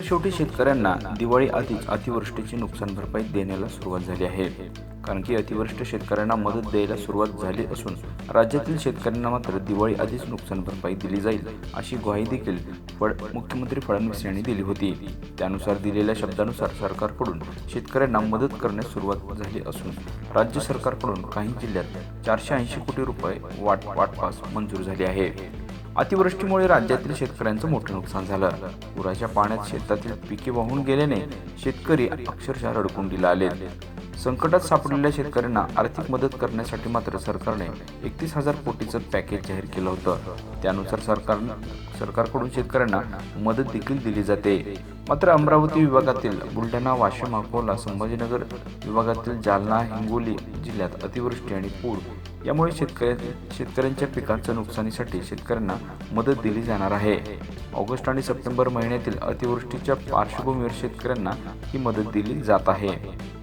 शेवटी शेतकऱ्यांना दिवाळी आधीच अतिवृष्टीची नुकसान भरपाई देण्याला सुरुवात झाली आहे. कारण की अतिवृष्टी शेतकऱ्यांना मदत द्यायला सुरुवात झाली असून राज्यातील शेतकऱ्यांना मात्र दिवाळी आधीच नुकसान भरपाई दिली जाईल अशी ग्वाही देखील फड मुख्यमंत्री फडणवीस यांनी दिली होती. त्यानुसार दिलेल्या शब्दानुसार सरकारकडून शेतकऱ्यांना मदत करण्यास सुरुवात झाली असून राज्य सरकारकडून काही जिल्ह्यात चारशे ऐंशी कोटी रुपये वाट वाटपास मंजूर झाली आहे. अतिवृष्टीमुळे राज्यातील शेतकऱ्यांचं मोठं नुकसान झालं. पुराच्या पाण्यात शेतातील पिके वाहून गेल्याने शेतकरी अक्षरशः रडकुंडीला आले. संकटात सापडलेल्या शेतकऱ्यांना आर्थिक मदत करण्यासाठी मात्र सरकारने एकतीस हजार कोटीचं पॅकेज जाहीर केलं होतं. त्यानुसार सरकार सरकारकडून शेतकऱ्यांना मदत देखील दिली जाते. मात्र अमरावती विभागातील बुलढाणा वाशिम अकोला संभाजीनगर विभागातील जालना हिंगोली जिल्ह्यात अतिवृष्टी आणि पूर यामुळे शेतकऱ्या शेतकऱ्यांच्या पिकांच्या नुकसानीसाठी शेतकऱ्यांना मदत दिली जाणार आहे. ऑगस्ट आणि सप्टेंबर महिन्यातील अतिवृष्टीच्या पार्श्वभूमीवर शेतकऱ्यांना ही मदत दिली जात आहे.